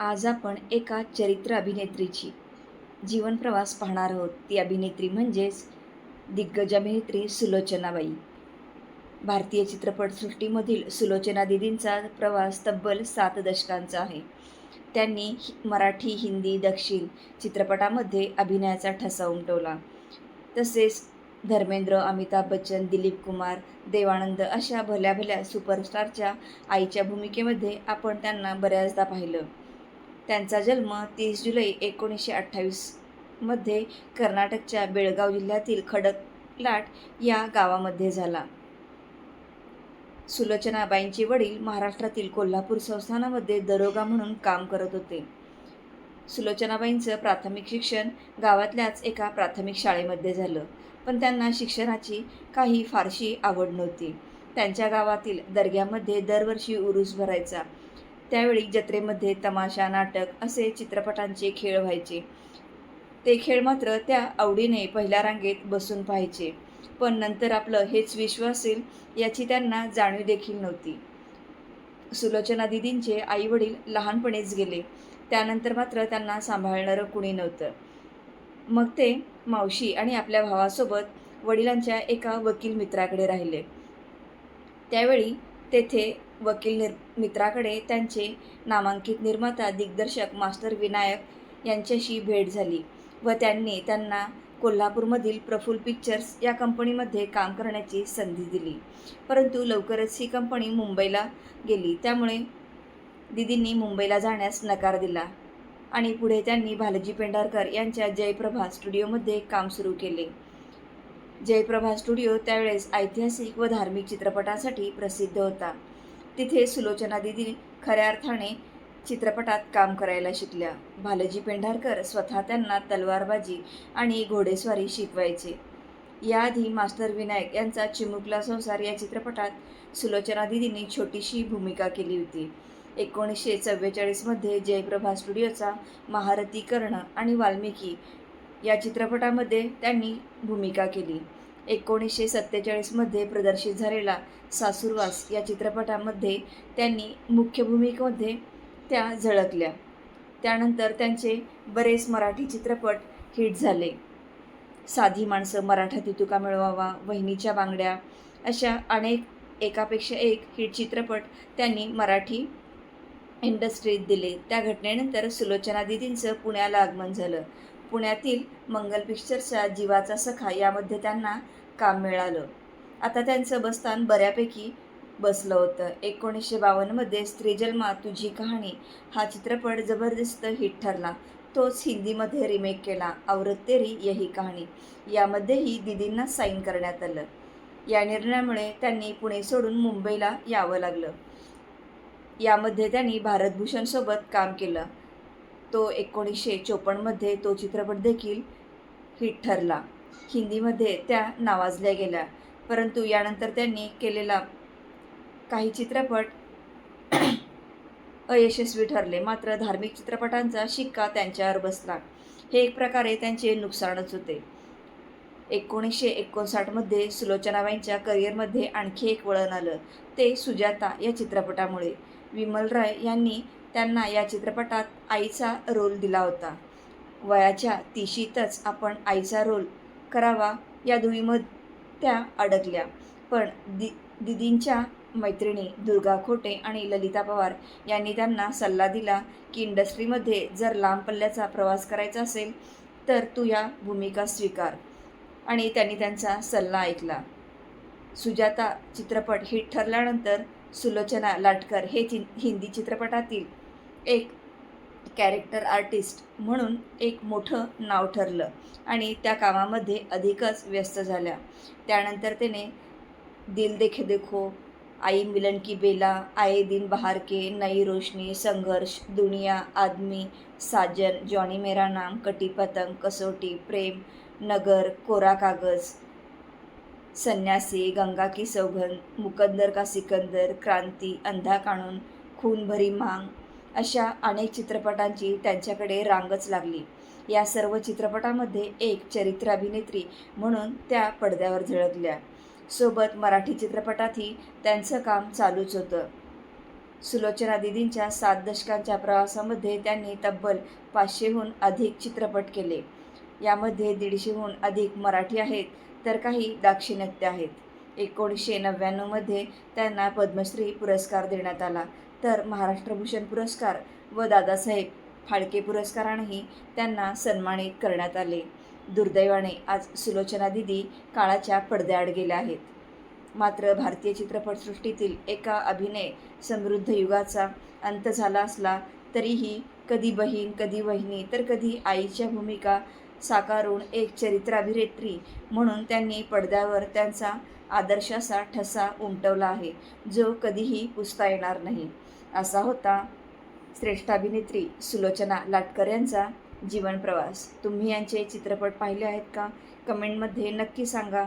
आज आपण एका चरित्र अभिनेत्रीची जीवनप्रवास पाहणार आहोत. ती अभिनेत्री म्हणजेच दिग्गज अभिनेत्री सुलोचनाबाई. भारतीय चित्रपटसृष्टीमधील सुलोचना दिदींचा प्रवास तब्बल सात दशकांचा आहे. त्यांनी मराठी हिंदी दक्षिण चित्रपटामध्ये अभिनयाचा ठसा उमटवला. तसेच धर्मेंद्र अमिताभ बच्चन दिलीप कुमार देवानंद अशा भल्या भल्या सुपरस्टारच्या आईच्या भूमिकेमध्ये आपण त्यांना बऱ्याचदा पाहिलं. त्यांचा जन्म तीस जुलै एकोणीसशे अठ्ठावीसमध्ये कर्नाटकच्या बेळगाव जिल्ह्यातील खडकलाट या गावामध्ये झाला. सुलोचनाबाईंचे वडील महाराष्ट्रातील कोल्हापूर संस्थानामध्ये दरोगा म्हणून काम करत होते. सुलोचनाबाईंचं प्राथमिक शिक्षण गावातल्याच एका प्राथमिक शाळेमध्ये झालं. पण त्यांना शिक्षणाची काही फारशी आवड नव्हती. त्यांच्या गावातील दर्ग्यामध्ये दरवर्षी उरूस भरायचा. त्यावेळी जत्रेमध्ये तमाशा नाटक असे चित्रपटांचे खेळ व्हायचे. ते खेळ मात्र त्या आवडीने पहिल्या रांगेत बसून पाहायचे. पण नंतर आपलं हेच विश्व असेल याची त्यांना जाणीव देखील नव्हती. सुलोचना दिदींचे आईवडील लहानपणीच गेले. त्यानंतर मात्र त्यांना सांभाळणारं कुणी नव्हतं. मग ते मावशी आणि आपल्या भावासोबत वडिलांच्या एका वकील मित्राकडे राहिले. त्यावेळी तेथे वकील निर मित्राकडे त्यांचे नामांकित निर्माता दिग्दर्शक मास्टर विनायक यांच्याशी भेट झाली व त्यांनी त्यांना कोल्हापूरमधील प्रफुल्ल पिक्चर्स या कंपनीमध्ये काम करण्याची संधी दिली. परंतु लवकरच ही कंपनी मुंबईला गेली. त्यामुळे दिदींनी मुंबईला जाण्यास नकार दिला आणि पुढे त्यांनी भालजी पेंढारकर यांच्या जयप्रभा स्टुडिओमध्ये काम सुरू केले. जयप्रभा स्टुडिओ त्यावेळेस ऐतिहासिक व धार्मिक चित्रपटासाठी प्रसिद्ध होता. तिथे सुलोचना दिदी खऱ्या अर्थाने चित्रपटात काम करायला शिकल्या. भालजी पेंढारकर स्वतः त्यांना तलवारबाजी आणि घोडेस्वारी शिकवायचे. याआधी मास्टर विनायक यांचा चिमुकला संसार या चित्रपटात सुलोचना दिदींनी छोटीशी भूमिका केली होती. एकोणीसशे चव्वेचाळीसमध्ये जयप्रभा स्टुडिओचा महारथी कर्ण आणि वाल्मिकी या चित्रपटामध्ये त्यांनी भूमिका केली. एकोणीसशे सत्तेचाळीसमध्ये प्रदर्शित झालेला सासूरवास या चित्रपटामध्ये त्यांनी मुख्य भूमिकेमध्ये त्या झळकल्या. त्यानंतर त्यांचे बरेच मराठी चित्रपट हिट झाले. साधी माणसं मराठा तितुका मिळवावा वहिनीच्या बांगड्या अशा अनेक एकापेक्षा एक हिट चित्रपट त्यांनी मराठी इंडस्ट्रीत दिले. त्या घटनेनंतर सुलोचना दिदींचं पुण्याला आगमन झालं. पुण्यातील मंगल पिक्चरच्या जीवाचा सखा यामध्ये त्यांना काम मिळालं. आता त्यांचं बस्तान बऱ्यापैकी बसलं होतं. एकोणीसशे बावन्नमध्ये स्त्रीजन्मा तुझी कहाणी हा चित्रपट जबरदस्त हिट ठरला. तोच हिंदीमध्ये रिमेक केला. आवृत्तेरी यही कहाणी. यामध्येही दिदींना साईन करण्यात आलं. या निर्णयामुळे त्यांनी पुणे सोडून मुंबईला यावं लागलं. यामध्ये त्यांनी भारतभूषणसोबत काम केलं. तो एकोणीसशे चोपन्नमध्ये तो चित्रपट देखील हिट ठरला. हिंदीमध्ये त्या नावाजल्या गेल्या. परंतु यानंतर त्यांनी केलेला काही चित्रपट अयशस्वी ठरले. मात्र धार्मिक चित्रपटांचा शिक्का त्यांच्यावर बसला. हे एक प्रकारे त्यांचे नुकसानच होते. एकोणीसशे एकोणसाठमध्ये सुलोचनाबाईंच्या करिअरमध्ये आणखी एक वळण आलं. ते सुजाता या चित्रपटामुळे. विमल राय यांनी त्यांना या चित्रपटात आईचा रोल दिला होता. वयाच्या तिशीतच आपण आईचा रोल करावा या दुईमध त्या अडकल्या. पण दि दिदींच्या मैत्रिणी दुर्गा खोटे आणि ललिता पवार यांनी त्यांना सल्ला दिला की इंडस्ट्रीमध्ये जर लांब पल्ल्याचा प्रवास करायचा असेल तर तू या भूमिका स्वीकार. आणि त्यांनी त्यांचा सल्ला ऐकला. सुजाता चित्रपट हिट ठरल्यानंतर सुलोचना लाटकर हे चि हिंदी चित्रपटातील एक कॅरेक्टर आर्टिस्ट म्हणून एक मोठं नाव ठरलं. आणि त्या कामामध्ये अधिकच व्यस्त झाल्या. त्यानंतर त्याने दिल देखे देखो आई मिलन की बेला आए दिन बहार के नई रोशनी संघर्ष दुनिया आदमी साजन जॉनी मेरा नाम कटी पतंग कसोटी प्रेम नगर कोरा कागज संन्यासी गंगा की सौगंध मुकंदर का सिकंदर क्रांती अंधा कानून खून भरी मांग अशा अनेक चित्रपटांची त्यांच्याकडे रांगच लागली. या सर्व चित्रपटामध्ये एक चरित्र अभिनेत्री म्हणून त्या पडद्यावर झळकल्या. सोबत मराठी चित्रपटातही त्यांचं काम चालूच होतं. सुलोचना दिदींच्या सात दशकांच्या प्रवासामध्ये त्यांनी तब्बल पाचशेहून अधिक चित्रपट केले. यामध्ये दीडशेहून अधिक मराठी आहेत तर काही दाक्षिणात्य आहेत. एकोणीसशे नव्याण्णवमध्ये त्यांना पद्मश्री पुरस्कार देण्यात आला. तर महाराष्ट्रभूषण पुरस्कार व दादासाहेब फाळके पुरस्कारानेही त्यांना सन्मानित करण्यात आले. दुर्दैवाने आज सुलोचना दिदी काळाच्या पडद्याआड गेल्या आहेत. मात्र भारतीय चित्रपटसृष्टीतील एका अभिनय समृद्ध युगाचा अंत झाला असला तरीही कधी बहीण कधी वहिनी तर कधी आईच्या भूमिका साकारून एक चरित्राभिनेत्री म्हणून त्यांनी पडद्यावर त्यांचा आदर्श असा ठसा उमटवला आहे जो कधीही पुसता येणार नाही. असा होता. श्रेष्ठ अभिनेत्री सुलोचना लाटकर यांचा जीवनप्रवास तुम्ही यांचे चित्रपट पाहिले आहेत का? कमेंटमध्ये नक्की सांगा.